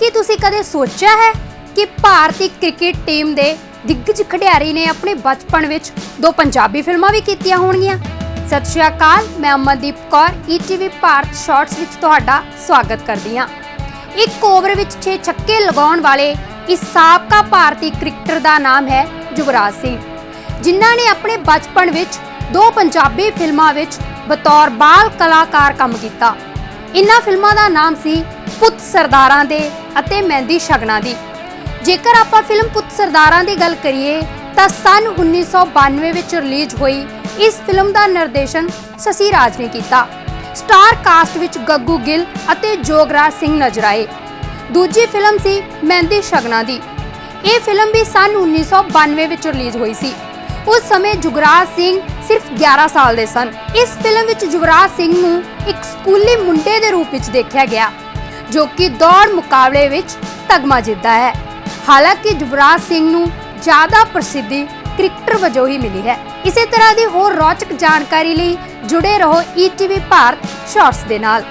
ਕੀ ਤੁਸੀਂ ਕਦੇ ਸੋਚਿਆ ਹੈ ਕਿ ਭਾਰਤੀ ਕ੍ਰਿਕਟ ਟੀਮ ਦੇ ਦਿੱਗਜ ਖਿਡਾਰੀ ਨੇ ਆਪਣੇ ਬਚਪਨ ਵਿੱਚ ਦੋ ਪੰਜਾਬੀ ਫਿਲਮਾਂ ਵੀ ਕੀਤੀਆਂ ਹੋਣਗੀਆਂ? ਸਤਿ ਸ਼੍ਰੀ ਅਕਾਲ, ਮੈਂ ਅਮਨਦੀਪ ਕੌਰ, ਈਟੀਵੀ ਭਾਰਤ ਸ਼ਾਰਟਸ ਵਿੱਚ ਤੁਹਾਡਾ ਸਵਾਗਤ ਕਰਦੀ ਹਾਂ। ਇੱਕ ਓਵਰ ਵਿੱਚ 6 ਛੱਕੇ ਲਗਾਉਣ ਵਾਲੇ ਇਸ ਸਾਬਕਾ ਭਾਰਤੀ ਕ੍ਰਿਕਟਰ ਦਾ ਨਾਮ ਹੈ ਯੁਵਰਾਜ ਸਿੰਘ, ਜਿਨ੍ਹਾਂ ਨੇ ਆਪਣੇ ਬਚਪਨ ਵਿੱਚ ਦੋ ਪੰਜਾਬੀ ਫਿਲਮਾਂ ਵਿੱਚ ਬਤੌਰ ਬਾਲ ਕਲਾਕਾਰ ਕੰਮ ਕੀਤਾ। ਇਨ੍ਹਾਂ ਫਿਲਮਾਂ ਦਾ ਨਾਮ ਸੀ ਪੁੱਤ ਸਰਦਾਰਾਂ ਦੇ ਅਤੇ ਮਹਿੰਦੀ ਸ਼ਗਨਾਂ ਦੀ। ਜੇਕਰ ਆਪਾਂ ਫਿਲਮ ਪੁੱਤ ਸਰਦਾਰਾਂ ਦੀ ਗੱਲ ਕਰੀਏ, ਤਾਂ ਸਨ 1992 ਵਿੱਚ ਰਿਲੀਜ਼ ਹੋਈ ਇਸ ਫਿਲਮ ਦਾ ਨਿਰਦੇਸ਼ਨ ਸਸੀ ਰਾਜ ਨੇ ਕੀਤਾ। ਸਟਾਰ ਕਾਸਟ ਵਿੱਚ ਗੱਗੂ ਗਿੱਲ ਅਤੇ ਜੋਗਰਾਜ ਸਿੰਘ ਨਜ਼ਰ ਆਏ। ਦੂਜੀ ਫਿਲਮ ਸੀ ਮਹਿੰਦੀ ਸ਼ਗਨਾਂ ਦੀ। ਇਹ ਫਿਲਮ ਵੀ ਸਨ 1992 ਵਿੱਚ ਰਿਲੀਜ਼ ਹੋਈ ਸੀ। ਉਸ ਸਮੇਂ ਜੁਗਰਾਜ ਸਿੰਘ ਸਿਰਫ 11 ਸਾਲ ਦੇ ਸਨ। ਇਸ ਫਿਲਮ ਵਿੱਚ ਜੁਗਰਾਜ ਸਿੰਘ ਨੂੰ ਇੱਕ ਸਕੂਲੀ ਮੁੰਡੇ ਦੇ ਰੂਪ ਵਿੱਚ ਦੇਖਿਆ ਗਿਆ, ਜੋ ਕਿ ਦੌੜ ਮੁਕਾਬਲੇ ਵਿੱਚ ਤਗਮਾ ਜਿੱਤਦਾ ਹੈ। ਹਾਲਾਂਕਿ ਯੁਵਰਾਜ ਸਿੰਘ ਨੂੰ ਜ਼ਿਆਦਾ ਪ੍ਰਸਿੱਧੀ ਕ੍ਰਿਕਟਰ ਵਜੋਂ ਹੀ ਮਿਲੀ ਹੈ। ਇਸੇ ਤਰ੍ਹਾਂ ਦੀ ਹੋਰ ਰੌਚਕ ਜਾਣਕਾਰੀ ਲਈ ਜੁੜੇ ਰਹੋ ਈਟੀਵੀ ਭਾਰਤ ਸ਼ਾਰਟਸ ਦੇ ਨਾਲ।